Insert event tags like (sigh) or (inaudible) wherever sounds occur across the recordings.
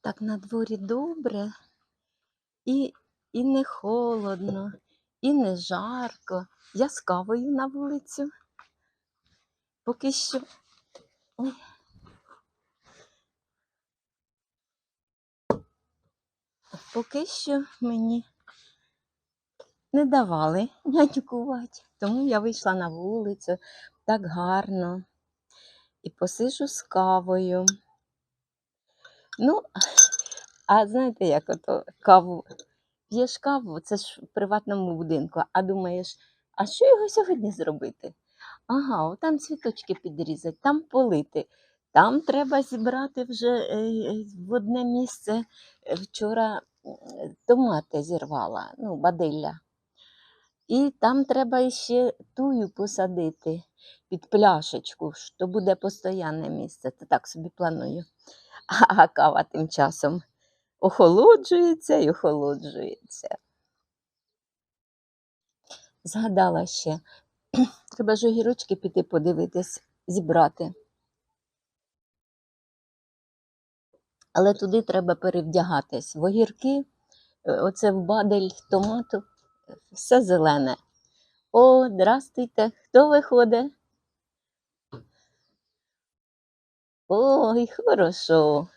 Так на дворі добре, і, і не холодно, і не жарко. Я з кавою на вулицю. Поки що. Ой. Поки що мені не давали нянькувати, тому я вийшла на вулицю так гарно і посижу з кавою. Ну, а знаєте, як ото каву п'єш каву, це ж в приватному будинку, а думаєш, а що його сьогодні зробити? Ага, там цвіточки підрізати, там полити. Там треба зібрати вже е, е, в одне місце. е, Вчора томати зірвала, ну, бадилля. І там треба ще тую посадити під пляшечку, що буде постоянне місце. Це так собі планую. (laughs) А кава тим часом охолоджується і охолоджується. Згадала ще, (clears throat) треба ж огірочки піти подивитись, зібрати. Але туди треба перевдягатись. В огірки, е, оце в бадель томату, все зелене. О, здрастуйте, хто виходить? Ой, хорошо.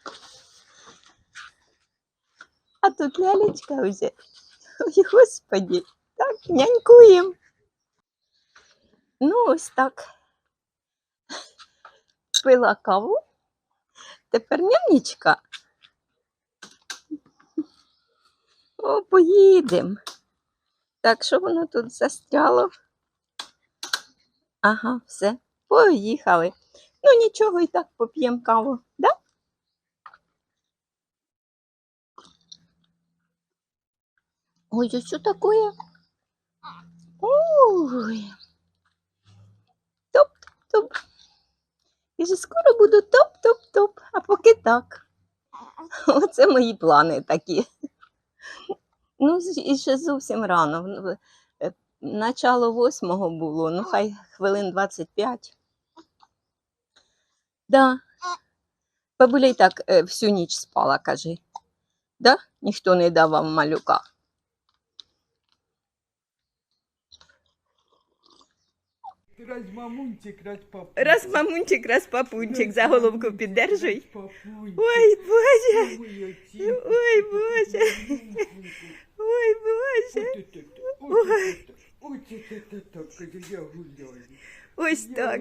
А тут лялечка вже. Ой, господі, так, нянькуєм. Ну, ось так. Пила каву. Тепер нянечка. О, поїдемо. Так, що воно тут застряло? Ага, все, поїхали. Ну нічого, і так поп'ємо каву, да? Ой, а що таке? Ой. Топ-топ. І же скоро буду топ-топ-топ, а поки так. Оце мої плани такі. Ну, і ще зовсім рано. Е, Начало восьмого було, ну хай хвилин 25. Да. Бабуля й так е, всю ніч спала, кажи. Да? Ніхто не давав малюка. Раз мамунчик, раз папунчик. Раз мамунчик, раз папунчик, за головку піддержуй. Папунчик. Ой, Боже, Ой, оці. ой, Боже, ой, Боже. Ось це так,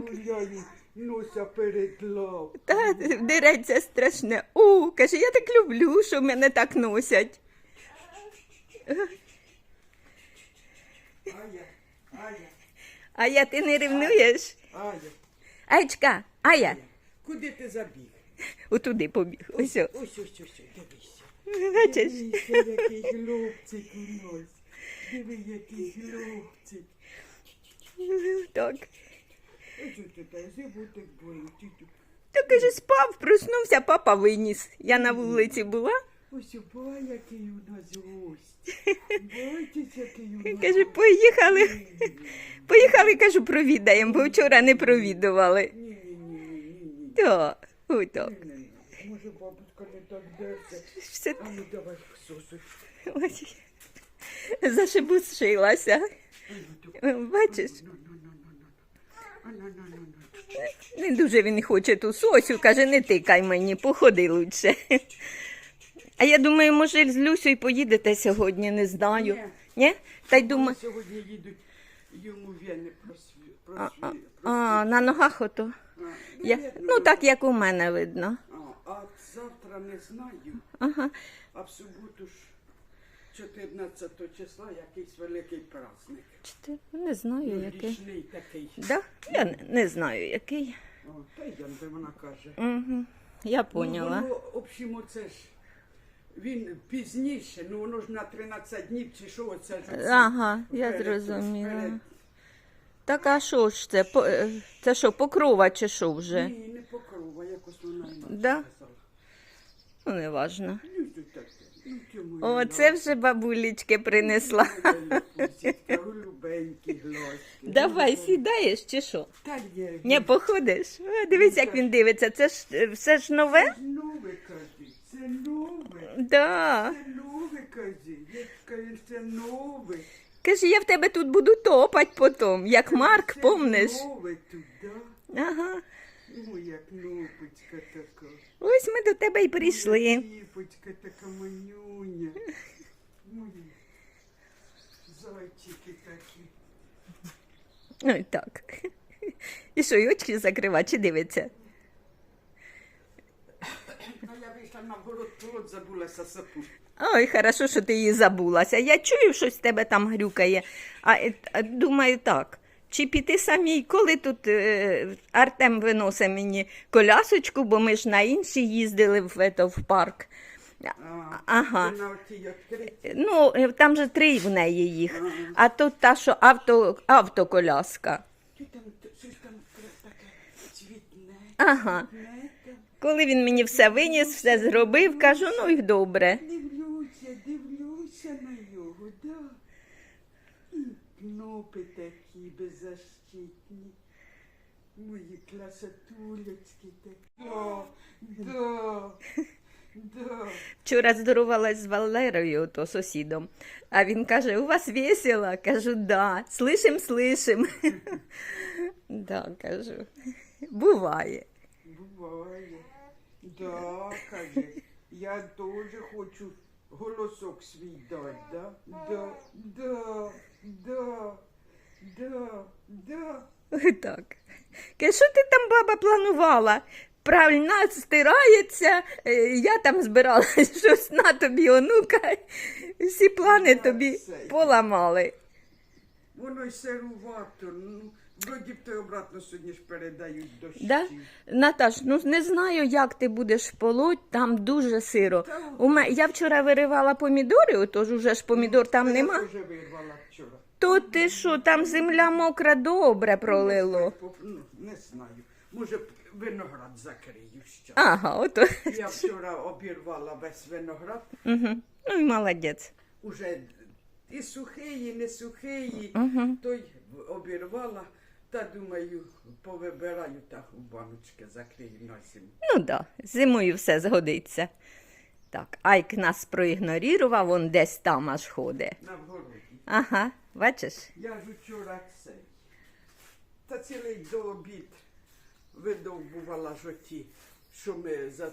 Каже, я гуляю. Ось Я так. гуляю, носа перед лав. Та дереться страшне. У, каже, я так люблю, що мене так носять. Ая, Ая, А я ти не ревнуєш? Ая. Айчка, Ая, Куди ти забіг? отуди побіг. Ось. о. Ось, ось, ось, дивися. Бачиш? Дивися, який хлопчик у нас. Диви, який хлопчик. Так. То каже, спав, проснувся, папа виніс. Я на вулиці була. Ось ба, який у нас гость. (laughs) Який у нас Каже, поїхали. Поїхали, кажу, провідаємо, бо вчора не провідували. Ні, ні, ні, ні. Так. Може, бабушка не так дерся. Все А ну давай ось. Зашибушилася. Бачиш, не дуже він хоче ту сосю, каже, не тикай мені, походи лучше. А я думаю, може, з Люсею поїдете сьогодні, не знаю. Ні. Ні? Та й думаю, Сьогодні їдуть йому вени просві... а, а, а, на ногах ото. Я, ну так, як у мене видно. А, а завтра не знаю, Ага. а в суботу ж 14 числа якийсь великий праздник. Чи ти- Не знаю, Ну, який. Річний такий. Да? Я не, не знаю, який. О, та й де вона каже. Угу. Я поняла. Ну, воно, в общем, оце ж він пізніше, ну воно ж на 13 днів чи що оце ж. оце Ага, я вперед, зрозуміла. вперед. Так, а що ж це? По- е, Це що, покрова чи що вже? Ні, не покрова, якось вона інакше Да? сказала. Ну, не важно. Ну, то таке. О, це вже бабулечки принесла. Давай, сідаєш чи що? Не походиш? О, дивись, як він дивиться. Це ж все ж нове? Нове кажи, це нове. Да. Це нове, кажи. Я кажу, це нове. Каже, я в тебе тут буду топать потом, як Марк, Це помниш? Нове тут, да? Ага. Як новочка така. Ось ми до тебе й прийшли. Тіпочка така манюня. Мої зайчики такі. Ой, так. І що, і очі закрива, чи дивиться? Ну, я вийшла на город, то забулася сапу. Ой, хорошо, що ти її забулася. Я чую, щось в тебе там грюкає. А, е, а, думаю так. Чи піти самій, коли тут е, Артем виносить мені колясочку, бо ми ж на інші їздили в, ето, в парк. Ага. Ну, е, там же три в неї їх. А тут та, що авто, автоколяска. Ага. Коли він мені все виніс, все зробив, кажу, ну і добре. Дивлюся, дивлюся на його, да. М, Кнопи такі беззащитні. Мої красотулечки такі. Да, да. (laughs) Вчора здорувалась з Валерою, то сусідом. А він каже: у вас весело? Кажу, да. Слышим, слышим. (laughs) Да, кажу. Буває. Буває. Да, каже, я теж хочу голосок свій дати, да? Да, да, да, да, да. Так. Каже, що ти там, баба, планувала? Правильно стирається, е, я там збирала (laughs) щось на тобі, онука. Всі плани тобі поламали. Воно й сирувато. Ну, вроді то обратно сьогодні ж передають дощі. Да? Наташ, ну не знаю, як ти будеш полоть, там дуже сиро. Та У мене, я вчора виривала помідори, отож уже ж помідор там Я нема. теж вирвала вчора. То ти що, там земля мокра добре пролило. Ну, не знаю. Може, виноград закрию ще. Ага, ото. Я вчора обірвала весь виноград. Угу. Ну і молодець. Уже і сухий, і не сухий, Угу. той обірвала. Та думаю, повибираю та у баночки закрию на зиму. Ну да, зимою все згодиться. Так, Айк нас проігнорував, он десь там аж ходить. На вгороді. Ага, бачиш? Я ж вчора цей. Та цілий до обід видовбувала ж оті, що ми за...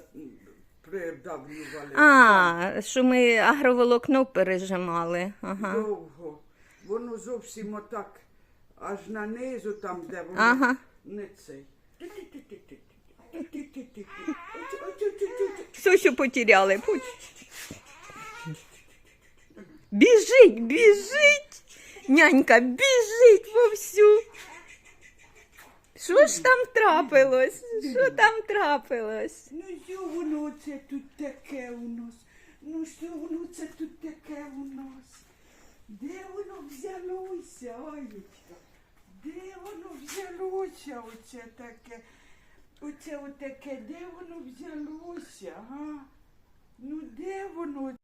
придавлювали. А, що ми агроволокно пережимали. Ага. Довго. Воно зовсім отак, аж на низу, там, де воно Ага. не цей. Все, що потеряли. Путь. Біжить, біжить. Нянька біжить вовсю. Що ж там трапилось? Що там трапилось? Ну що воно це тут таке у нас? Ну що воно це тут таке у нас? Де воно взялося, Аєчка? Де воно взялося оце таке? Оце отаке, де воно взялося, га? Ну де воно?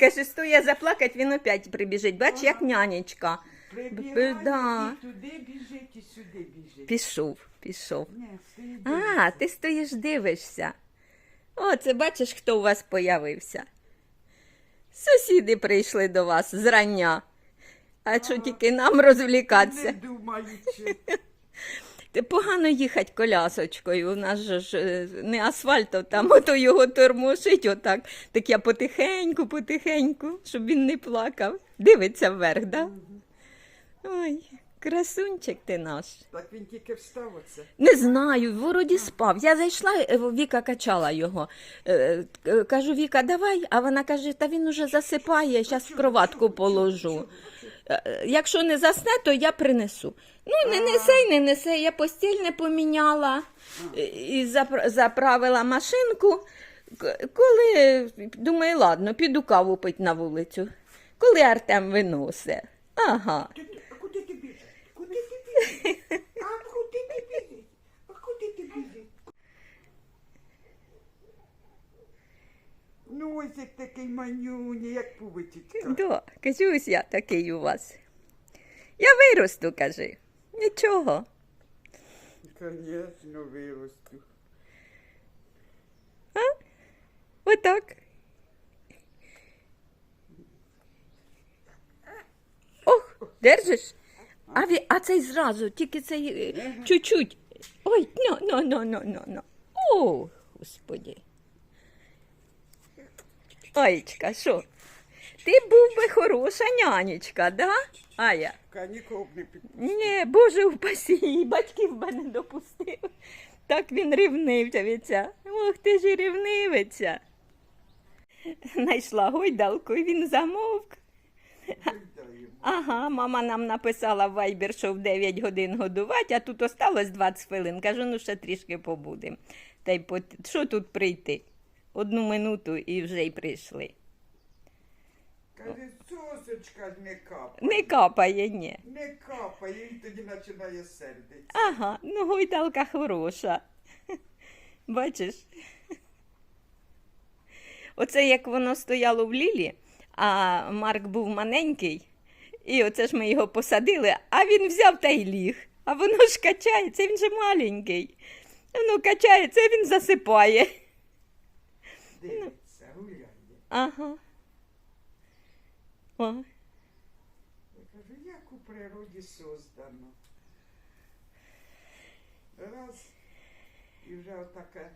Кажеш, стоя заплакать, він опять прибіжить. Бач, як нянечка. Прибігає Да. і туди біжить, і сюди біжить. Пішов, пішов. Стоїть. А, ти стоїш, дивишся. О, це бачиш, хто у вас появився. Сусіди прийшли до вас зрання. А що тільки нам Не думаючи. Ти погано їхати колясочкою. У нас же ж е, не асфальт, а там (laughs) ото його тормошить отак. Так я потихеньку, потихеньку, щоб він не плакав. Дивиться вверх, да? Ой, красунчик ти наш. Так він тільки встав оце. Не знаю, вроді спав. Я зайшла, е, Віка качала його. Е, е, Кажу, Віка, давай, а вона каже, та він уже засипає, зараз в кроватку положу. Е, Якщо не засне, то я принесу. Ну, не несе й не несе. Я постіль не поміняла і заправила машинку. Коли думаю, ладно, піду каву пить на вулицю. Коли Артем виносить. Ага. Куди ти біжиш? Куди ти біжиш? (laughs) А куди ти біжиш? А куди ти біжиш? Ну такий манюня, як пувичечка. Да, кажу, ось я такий у вас. Я виросту, кажи. Нічого. Звісно, виросту. так. Ох, держиш? А, ві, а цей зразу, тільки цей е, чуть-чуть. Ой, ну, ну, ну, ну, ну, ну. О, господі. Аєчка, що? Ти був би хороша нянечка, да? Ая? Б не під... Ні, Боже упасі, батьків би не допустив. Так він рівнився. Ох, ти ж і рівнивиця. Найшла гойдалку, і він замовк. Ага, мама нам написала в Viber, що в 9 годин годувати, а тут осталось 20 хвилин. Кажу, ну ще трішки побудемо. Та й по... що тут прийти? Одну минуту і вже й прийшли. Каже, сосочка не капає. Не капає, ні. Не капає, він тоді починає сердитися. Ага, ну гойдалка хороша. (laughs) Бачиш? Оце як воно стояло в лілі, а Марк був маленький, і оце ж ми його посадили, а він взяв та й ліг. А воно ж качається, він же маленький. Воно качається, він засипає. Дивиться, гуляє. Ага. О, Я кажу, як у природі создано. Раз, і вже отаке,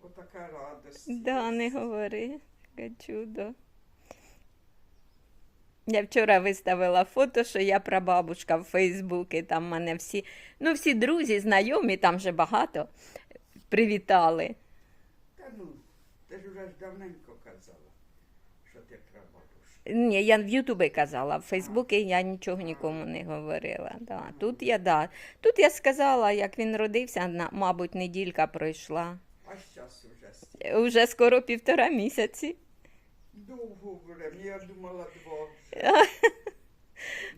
отака радость. да, не говори. Таке чудо. Я вчора виставила фото, що я прабабушка в Фейсбуці, там мене всі, ну всі друзі, знайомі, там же багато, привітали. Та ну, ти ж вже ж давненько казала, що ти прабабушка. Ні, я в Ютубі казала, в Фейсбуці я нічого нікому не говорила. Да. Тут я да. Тут я сказала, як він родився, на, мабуть, неділька пройшла. А зараз уже стільки. Уже скоро півтора місяці. довго время, я думала два. (laughs)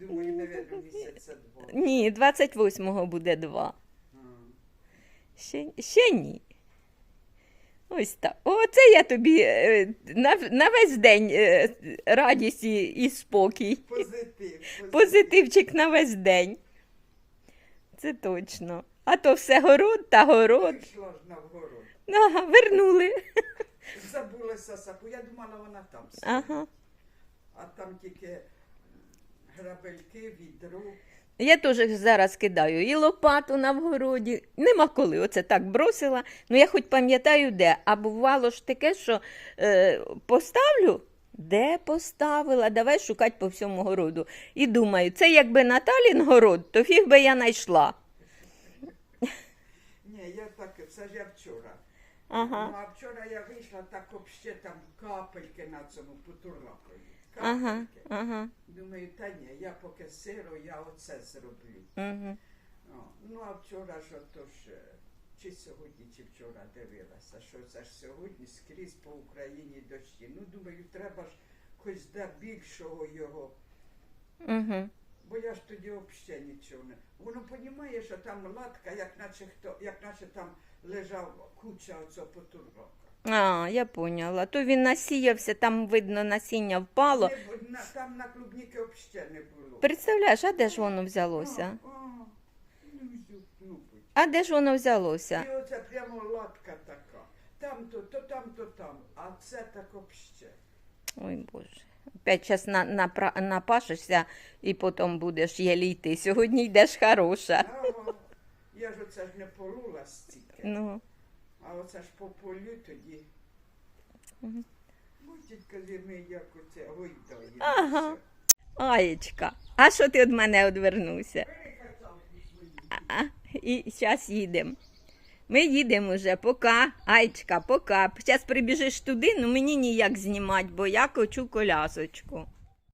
Думаю, навіть місяця два. Ні, 28-го буде два. А. Ще, ще ні. Ось так. Оце я тобі е, на, на весь день е, радість і, і спокій. Позитив. Позитивчик на весь день. Це точно. А то все город та город. Пішла ж на вгород. Ага, вернули. Забулася сапу. Я думала, вона там сидить. Ага. А там тільки грабельки, відро. Я теж зараз кидаю і лопату на вгороді. Нема коли. Оце так бросила. Ну я хоч пам'ятаю, де. А бувало ж таке, що е, поставлю. Де поставила? Давай шукати по всьому городу. І думаю, це якби Наталін город, то фіг би я знайшла. Ні, я так, це ж я вчора. Ага. Ну, а вчора я вийшла, так вообще там капельки на цьому потурлакові. Ага, ага. Думаю, та ні, я поки сиро, я оце зроблю. О, ну а вчора ж отож, е, чи сьогодні, чи вчора дивилася, що це ж сьогодні скрізь по Україні дощі. Ну, думаю, треба ж хоч до більшого його. Угу. Бо я ж тоді взагалі нічого не. Воно понімає, що там латка, як наче хто, як наче там лежав куча оцього потурбака. А, я поняла. То він насіявся, там видно насіння впало. Не бу- на, там на клубніки взагалі не було. Представляєш, а де ж воно взялося? А, а, ну, зю- ну, будь. А де ж воно взялося? І оце прямо латка така. Там то, то там, то там. А це так взагалі. Ой Боже. Опять час на, напра- напашешся і потім будеш яліти. Сьогодні йдеш хороша. Ага. Я ж оце ж не полула стільки. Ну, А оце ж по полю тоді. Будь-ка зими, як оце гойдає. Ага. Аєчка, а що ти від мене одвернувся? А, і зараз їдемо. Ми їдемо вже, пока. Айчка, пока. Зараз прибіжиш туди, ну мені ніяк знімати, бо я кочу колясочку.